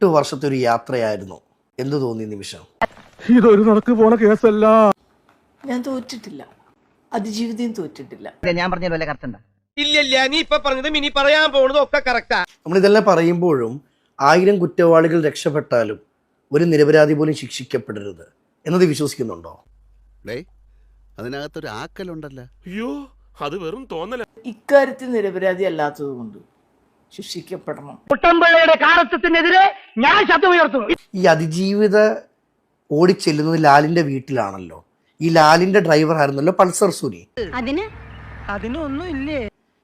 എട്ട് വർഷത്തെ ഒരു യാത്രയായിരുന്നു. എന്തു തോന്നി നിമിഷം? ഇതൊരു നടക്ക് പോണ കേസല്ല. ഞാൻ തോറ്റിട്ടില്ല. അതിജീവിതം തോറ്റിട്ടില്ല. ഞാൻ പറഞ്ഞ പോലെ കറക്റ്റ് ഉണ്ടോ? ഇല്ലില്ല നീ ഇപ്പൊ പറഞ്ഞതും ഇനി പറയാൻ പോകുന്നതും ഒക്കെ കറക്റ്റാ നമ്മളിതെല്ലാം പറയുമ്പോഴും ആയിരം കുറ്റവാളികൾ രക്ഷപ്പെട്ടാലും ഒരു നിരപരാധി പോലും ശിക്ഷിക്കപ്പെടരുത്. എന്നത് വിശ്വസിക്കുന്നുണ്ടോ? അതിനകത്തൊരു ആക്കലുണ്ടല്ലോ. അയ്യോ അത് വെറും തോന്നല. ഇക്കാര്യത്തിൽ നിരപരാധി അല്ലാത്തത് കൊണ്ട് ശിക്ഷിക്കപ്പെടണം. കുട്ടമ്പിള്ളയുടെ കാലത്വത്തിനെതിരെ ഞാൻ ശബ്ദമുയർത്തുന്നു ഈ അതിജീവിത ഓടിച്ചെല്ലുന്നത് ലാലിന്റെ വീട്ടിലാണല്ലോ. ഈ ലാലിന്റെ ഡ്രൈവർ ആയിരുന്നല്ലോ പൾസർ സുനി. അതിന്? അതിനൊന്നും ഇല്ലേ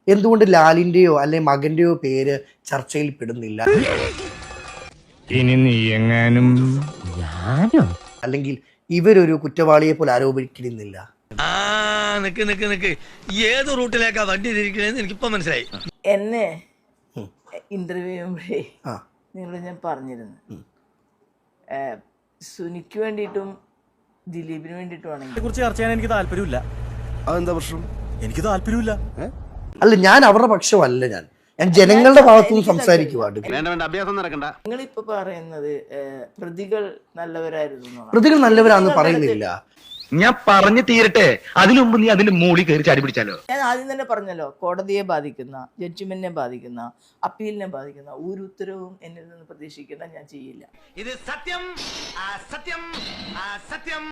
എന്തുകൊണ്ട് ലാലിന്റെയോ അല്ലെ മകന്റെയോ പേര് ചർച്ചയിൽ പെടുന്നില്ല? ഇനി നീ എങ്ങാനും അല്ലെങ്കിൽ ഇവരൊരു കുറ്റവാളിയെ പോലെ ആരോപിക്കുന്നില്ല? ആ നിക്ക് നിക്ക് നിക്ക്. ഏത് റൂട്ടിലേക്കാ വണ്ടി തിരിക്കണേന്ന് എനിക്കിപ്പോ മനസ്സിലായി. എന്നെ ഇന്റർവ്യൂ ചെയ്യുമ്പോഴേ നിങ്ങളോട് ഞാൻ പറഞ്ഞിരുന്നു. സുനിക്ക് വേണ്ടിയിട്ടും ദിലീപിന് വേണ്ടിയിട്ടുമാണെങ്കിൽ കുറിച്ച് ചർച്ച ചെയ്യാൻ എനിക്ക് താല്പര്യമില്ല. അതെന്താ പ്രശ്നം? എനിക്ക് താല്പര്യമില്ല. അല്ല ഞാൻ അവരുടെ പക്ഷമല്ല ഞാൻ. ഞാൻ ജനങ്ങളുടെ ഭാഗത്തുനിന്ന് നിന്ന് വേണ്ട വേണ്ട അഭ്യാസം നടക്കണ്ട. നിങ്ങളിപ്പോ പറയുന്നത് പ്രതികൾ നല്ലവരായിരുന്നു എന്നാണ്. പ്രതികൾ നല്ലവരാന്ന് പറയുന്നില്ല. ഞാൻ പറഞ്ഞു തീരട്ടെ. അതിനു മുമ്പ് നീ അതിന്റെ മൂളി കയറി ചാടി പിടിച്ചാലോ? ഞാൻ ആദ്യം തന്നെ പറഞ്ഞല്ലോ കോടതിയെ ബാധിക്കുന്ന ജഡ്ജിമെന്റിനെ ബാധിക്കുന്ന അപ്പീലിനെ ബാധിക്കുന്ന ഒരു ഉത്തരവും എന്നിൽ നിന്ന് പ്രതീക്ഷിക്കേണ്ട ഞാൻ ചെയ്യില്ല. ഇത് സത്യം സത്യം സത്യം.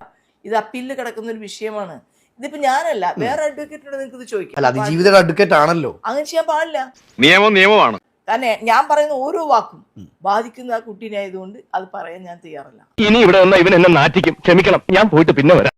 ഇത് അപ്പീലിൽ കിടക്കുന്ന ഒരു വിഷയമാണ്. ഇതിപ്പോ ഞാനല്ല വേറെ അഡ്വക്കേറ്റിനോട് നിങ്ങൾക്ക് ഇത് ചോദിക്കാം. അല്ല അതിജീവിതയുടെ അഡ്വക്കേറ്റ് ആണല്ലോ. അങ്ങനെ ചെയ്യാൻ പാടില്ല. നിയമം നിയമമാണ്. തന്നെ ഞാൻ പറയുന്ന ഓരോ വാക്കും ബാധിക്കുന്ന ആ കുട്ടീനെ ആയതുകൊണ്ട് അത് പറയാൻ ഞാൻ തയ്യാറല്ല. ഇനി ഇവിടെ വന്ന ഇവൻ എന്നെ നാറ്റിക്കും. ക്ഷമിക്കണം. ഞാൻ പോയിട്ട് പിന്നെ വരാം.